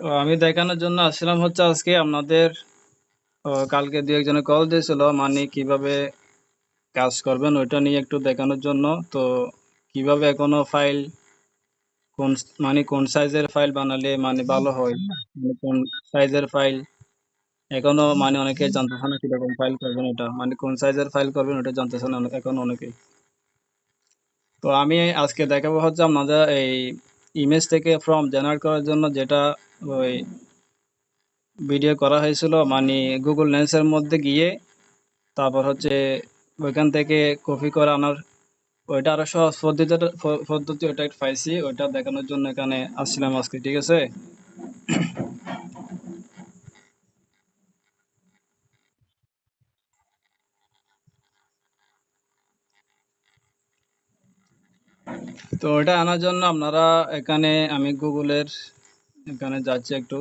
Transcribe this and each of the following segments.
আমি দেখানোর জন্য আসছিলাম হচ্ছে আজকে। আপনাদের কালকে দু একজনে কল দিয়েছিল মানে কীভাবে কাজ করবেন ওইটা নিয়ে একটু দেখানোর জন্য। তো কীভাবে এখনও ফাইল কোন মানে কোন সাইজের ফাইল বানালে মানে ভালো হয়? মানে কোন সাইজের ফাইল এখনও মানে অনেকে জানতেছে না কীরকম ফাইল করবেন ওটা মানে কোন সাইজের ফাইল করবেন ওটা জানতেছে না অনেক- এখন অনেকেই তো আমি আজকে দেখাবো হচ্ছে আপনাদের এই ইমেজ থেকে ফর্ম জেনারেট করার জন্য যেটা ওই ভিডিও করা হয়েছিল মানে গুগল লেন্সের মধ্যে গিয়ে তারপর হচ্ছে ওইখান থেকে কপি করে আনার, ওইটা আরও সহজ পদ্ধতি পদ্ধতি ওইটা পাইছি, ওইটা দেখানোর জন্য এখানে আসছিলাম আজকে, ঠিক আছে? তো ওইটা আনার জন্য আপনারা এখানে আমি গুগলের এখানে যাচ্ছি একটু।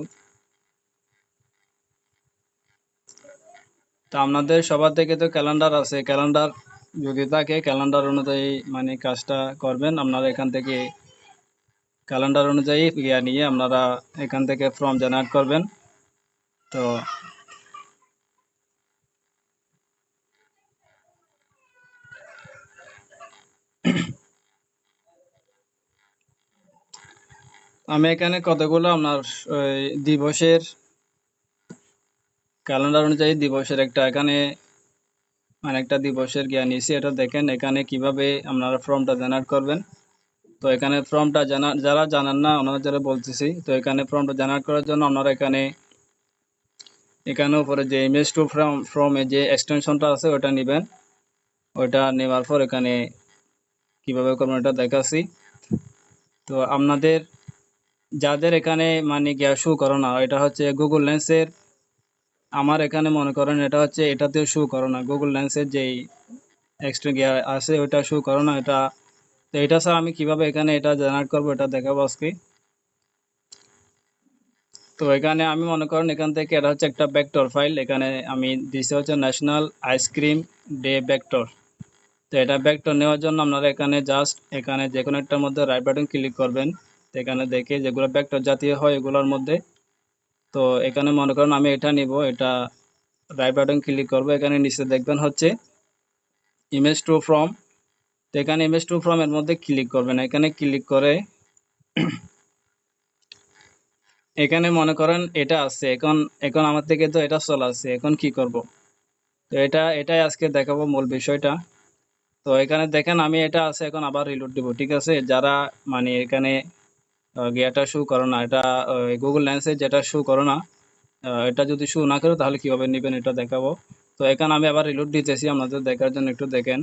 তো আপনাদের সবার থেকে তো ক্যালেন্ডার আছে। ক্যালেন্ডার যদি থাকে ক্যালেন্ডার অনুযায়ী মানে কাজটা করবেন। আপনারা এখান থেকে ক্যালেন্ডার অনুযায়ী ইয়া নিয়ে আপনারা এখান থেকে ফর্ম জেনারেট করবেন। তো আমি এখানে কতগুলো আপনার দিবসের ক্যালেন্ডার অনুযায়ী দিবসের একটা এখানে মানে একটা দিবসের জ্ঞান নিয়েছি, এটা দেখেন এখানে কীভাবে আপনারা ফর্মটা জেনারেট করবেন। তো এখানে ফর্মটা জানা, যারা জানেন না, ওনারা যারা বলতেছি, তো এখানে ফর্মটা জেনারেট করার জন্য আপনারা এখানে এখানে উপরে যে ইমেজ টু ফর্ম ফর্মে যে এক্সটেনশনটা আছে, ওটা নেবেন। ওইটা নেওয়ার পর এখানে কীভাবে করবেন, ওটা দেখাচ্ছি। তো আপনাদের যাদের এখানে মানে গিয়া শু করো না, এটা হচ্ছে গুগল লেন্সের আমার এখানে মনে করেন এটা হচ্ছে এটাতেও শু করো না। গুগল লেন্সের যেই এক্সট্রা গিয়ার আছে, ওইটা শু করো না, এটা, তো এটা স্যার আমি কীভাবে এখানে এটা জেনারেট করব এটা দেখাবো আজকে। তো এখানে আমি মনে করেন এখান থেকে এটা হচ্ছে একটা ভেক্টর ফাইল এখানে আমি দিছি হচ্ছে ন্যাশনাল আইসক্রিম ডে ভেক্টর তো এটা ভেক্টর নেওয়ার জন্য আপনারা এখানে জাস্ট এখানে যে কোনো একটার মধ্যে রাইট বাটন ক্লিক করবেন। এখানে দেখে যেগুলো ভেক্টর জাতীয় হয় এগুলোর মধ্যে। তো এখানে মনে করেন আমি এটা নিব, এটা রাইট বাটন ক্লিক করব, এখানে নিচে দেখবেন হচ্ছে ইমেজ টু ফ্রম তো এখানে ইমেজ টু ফ্রম এর মধ্যে ক্লিক করবেন, এখানে ক্লিক করে এখানে মনে করেন এটা আছে, এখন এখন আমার থেকে তো এটা চলে আসছে, এখন কি করব? তো এটা, এটাই আজকে দেখাবো মূল বিষয়টা। তো এখানে দেখেন আমি এটা আছে, এখন আবার রিলোড দিব, ঠিক আছে? যারা মানে এখানে গিয়াটা শু করো না। এটা গুগল লেন্সে যেটা শু করো না এটা যদি শু না করো, তাহলে কীভাবে নেবেন এটা দেখাবো। তো এখানে আমি আবার রিলোড দিতেছি, আপনাদের দেখার জন্য একটু দেখেন।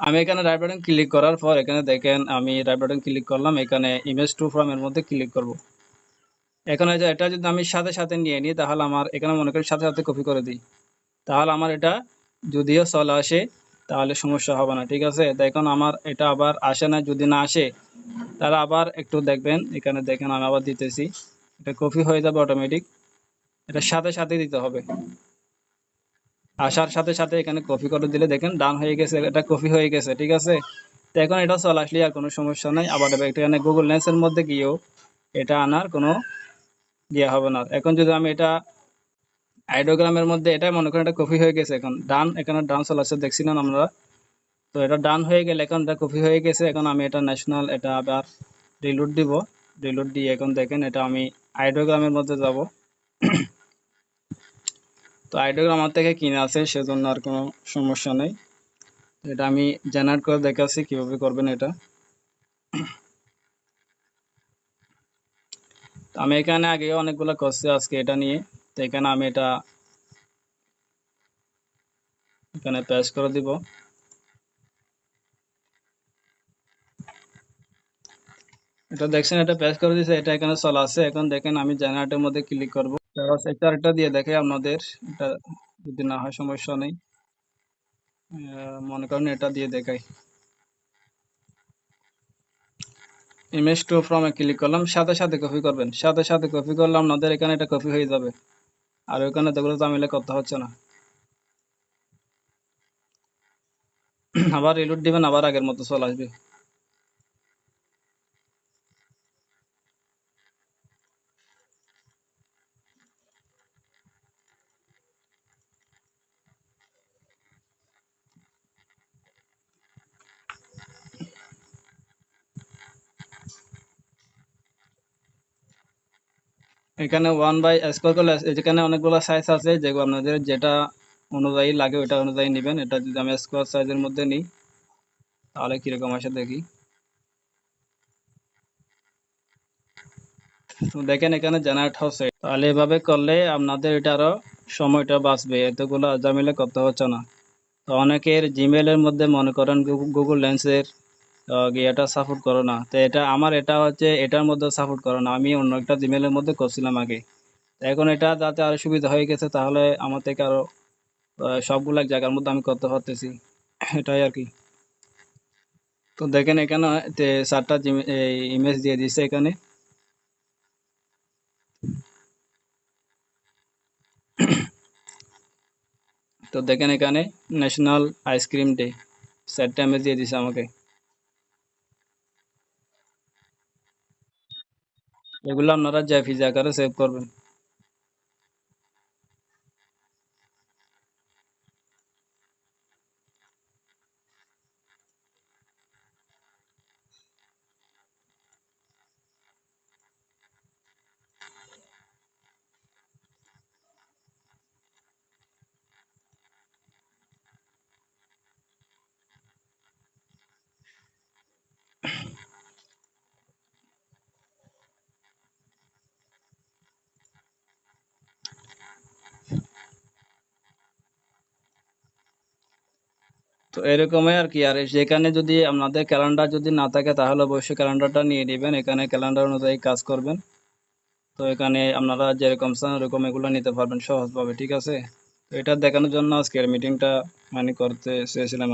আমি এখানে রাইট বাটন ক্লিক করার পর এখানে দেখেন, আমি রাইট বাটন ক্লিক করলাম, এখানে ইমেজ টু ফ্রম এর মধ্যে ক্লিক করব। এখন যে এটা যদি আমি সাথে সাথে নিয়ে নিই, তাহলে আমার, এখানে মনে করি সাথে সাথে কপি করে দিই। তাহলে আমার এটা যদিও চলে আসে তাহলে সমস্যা হবে না, ঠিক আছে? দেখুন, আমার এটা আবার আসে না, যদি না আসে, তাহলে আবার একটু দেখবেন, এখানে দেখেন আমি আবার দিতেছি। এটা কপি হয়ে যাবে অটোমেটিক এটা সাথে সাথে দিতে হবে। আসার সাথে সাথে এখানে কপি করে দিলে দেখেন ডান হয়ে গেছে, এটা কপি হয়ে গেছে, ঠিক আছে? তো এখন এটা চলে আসলে আর কোনো সমস্যা নাই, আবার এখানে গুগল লেন্সের মধ্যে গিয়েও এটা আনার কোনো ইয়ে হবে না। এখন যদি আমি এটা আইডোগ্রামের মধ্যে এটা মনে করেন এটা কপি হয়ে গেছে এখন। ডান, এখানে ডান চলে আসছে, দেখছি না আমরা। তো এটা ডান হয়ে গেলে এখন এটা কপি হয়ে গেছে, এখন আমি এটা ন্যাশনাল এটা আবার রিলোড দিব। রিলোড দিয়ে এখন দেখেন এটা আমি আইডোগ্রামের মধ্যে যাব। তো আইডোগ্রাম আমার থেকে কিনে আছে, সেজন্য আর কোনো সমস্যা নেই। এটা আমি জেনারেট করে দেখাচ্ছি, কীভাবে করবেন এটা। আমি এখানে আগে অনেকগুলো করছি আজকে এটা নিয়ে। তো এখানে আমি এটা এখানে পেস্ট করে দিব। এটা দেখছেন, এটা পেস্ট করে দিয়েছে এটা এখানে চলে আসছে। এখন দেখেন, আমি জেনারেটের মধ্যে ক্লিক করব। একটা আরেকটা দিয়ে দেখে আপনাদের, এটা যদি না হয় সমস্যা নেই। মনে করেন এটা দিয়ে দেখাই। ইমেজ টু ফ্রমে ক্লিক করলাম, সাথে সাথে কপি করবেন। সাথে সাথে কপি করলে আপনাদের এখানে এটা কপি হয়ে যাবে। আর ওইখানে দেখলে তো আমি করতে হচ্ছে না। আবার রিলুট দিবেন, আবার আগের মতো চলে আসবে। এখানে ওয়ান বাই স্কোয়ার করলে এখানে অনেকগুলো সাইজ আছে যেগুলো আপনাদের যেটা অনুযায়ী লাগে ওটা অনুযায়ী নেবেন। এটা যদি আমি স্কোয়ার সাইজের মধ্যে নিই, তাহলে কীরকম আসে দেখি। তো দেখেন এখানে জেনারেট হচ্ছে। তাহলে এভাবে করলে আপনাদের এটা আরও সময়টা বাঁচবে। এতগুলো জামিলে করতে হচ্ছে না। তো অনেকের জিমেলের মধ্যে মনে করেন গুগল লেন্সের এটা সাপোর্ট করো না। তো এটা আমার এটা হচ্ছে এটার মধ্যে সাপোর্ট করো না। আমি অন্য একটা জিমেলের মধ্যে করছিলাম আগে। এখন এটা যাতে আরও সুবিধা হয়ে গেছে তাহলে আমার থেকে আরও আহ, সবগুলো এক জায়গার মধ্যে আমি করতে পারতেছি। এটাই আর কি। তো দেখেন এখানে চারটা ইমেজ দিয়ে দিচ্ছে এখানে। তো দেখেন এখানে ন্যাশনাল আইসক্রিম ডে চারটা ইমেজ দিয়ে দিছে আমাকে। এগুলো আপনারা জেপিজি আকারে সেভ করবেন। তো এরকমই আর কি। আর সেখানে যদি আপনাদের ক্যালেন্ডার যদি না থাকে, তাহলে অবশ্যই ক্যালেন্ডারটা নিয়ে নেবেন। এখানে ক্যালেন্ডার অনুযায়ী কাজ করবেন। তো এখানে আপনারা যেরকম চান, ওরকম এগুলো নিতে পারবেন সহজভাবে, ঠিক আছে? তো এটা দেখানোর জন্য আজকের মিটিংটা মানে করতে চেয়েছিলাম।